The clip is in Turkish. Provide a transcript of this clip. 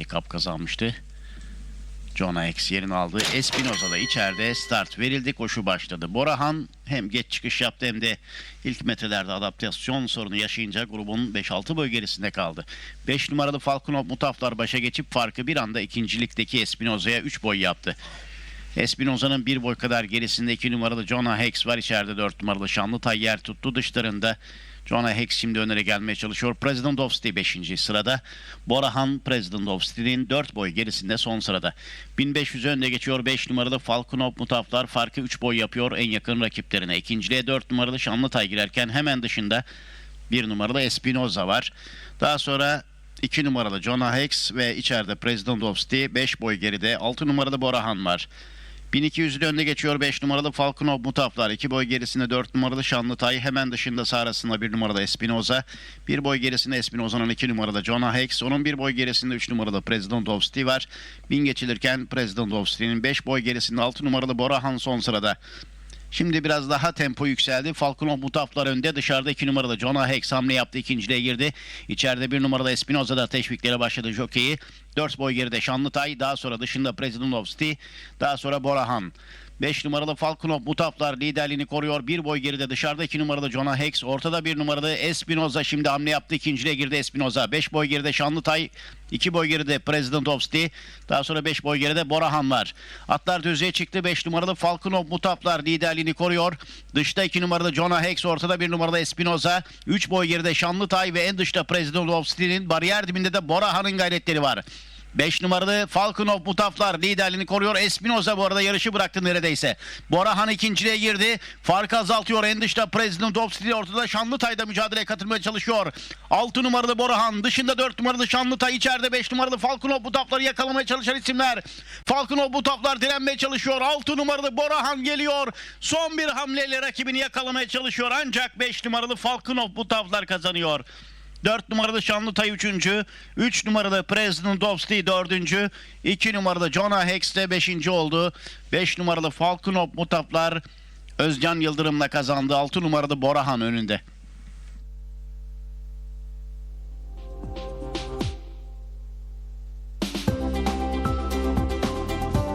handikap kazanmıştı. John X yerini aldı. Espinoza da içeride start verildi. Koşu başladı. Borahan hem geç çıkış yaptı hem de ilk metrelerde adaptasyon sorunu yaşayınca grubun 5-6 boy gerisinde kaldı. 5 numaralı Falconov Mutaflar başa geçip farkı bir anda ikincilikteki Espinoza'ya 3 boy yaptı. Espinoza'nın bir boy kadar gerisinde 2 numaralı Jonah Hex var. içeride 4 numaralı Şanlıtay yer tuttu. Dışlarında Jonah Hex şimdi önere gelmeye çalışıyor. President of City 5. sırada. Borahan President of City'nin 4 boy gerisinde son sırada. 1500 önde geçiyor 5 numaralı Falconov Mutaflar. Farkı 3 boy yapıyor en yakın rakiplerine. İkinciliğe 4 numaralı Şanlıtay girerken hemen dışında 1 numaralı Espinoza var. Daha sonra 2 numaralı Jonah Hex ve içeride President of City 5 boy geride 6 numaralı Borahan var. 1200'ün önüne geçiyor 5 numaralı Falconov Mutaflar. 2 boy gerisinde 4 numaralı Şanlıtay. Hemen dışında sağrısında 1 numaralı Espinoza. 1 boy gerisinde Espinoza'nın 2 numaralı Jonah Hex. Onun 1 boy gerisinde 3 numaralı President of City var. 1000 geçilirken President of City'nin 5 boy gerisinde 6 numaralı Borahan son sırada. Şimdi biraz daha tempo yükseldi. Falconov Mutaflar önde. Dışarıda 2 numaralı Jonah Hex hamle yaptı. ikinciliğe girdi. İçeride 1 numaralı Espinoza da teşviklere başladı jokeyi. 4 boy geride Şanlıtay. Daha sonra dışında President of City. Daha sonra Borahan. 5 numaralı Falconov Mutaflar liderliğini koruyor. Bir boy geride dışarıda 2 numaralı Jonah Hex. Ortada 1 numaralı Espinoza şimdi hamle yaptı. ikinciliğe girdi Espinoza. 5 boy geride Şanlıtay. 2 boy geride President of City. Daha sonra 5 boy geride Borahan var. Atlar düzeye çıktı. 5 numaralı Falconov Mutaflar liderliğini koruyor. Dışta 2 numaralı Jonah Hex. Ortada 1 numaralı Espinoza. 3 boy geride Şanlıtay ve en dışta President of City'nin bariyer dibinde de Borahan'ın gayretleri var. 5 numaralı Falconov Mutaflar liderliğini koruyor. Espinoza bu arada yarışı bıraktı neredeyse. Borahan ikinciliğe girdi. Farkı azaltıyor. En dışta President of City ortada Şanlıtay'da mücadeleye katılmaya çalışıyor. 6 numaralı Borahan dışında 4 numaralı Şanlıtay içeride 5 numaralı Falconov Mutaflar'ı yakalamaya çalışan isimler. Falconov Mutaflar direnmeye çalışıyor. 6 numaralı Borahan geliyor. Son bir hamleyle rakibini yakalamaya çalışıyor. Ancak 5 numaralı Falconov Mutaflar kazanıyor. 4 numaralı Şanlıtay 3. 3 numaralı President City 4. 2 numaralı Jonah Hex de 5. oldu. 5 numaralı Falconov Mutaflar Özcan Yıldırım'la kazandı. 6 numaralı Borahan önünde.